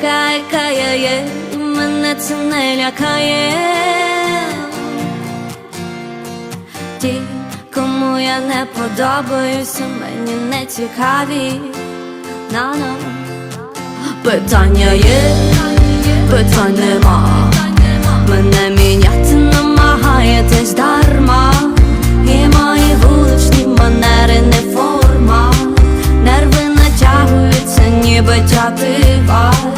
така, яка я є, мене це не лякає. Ті, кому я не подобаюся, мені не цікаві. На-на. Питання є, питань нема. Мене міняти намагаєтесь дарма. І мої вуличні манери не форма. Нерви натягуються, ніби тятива.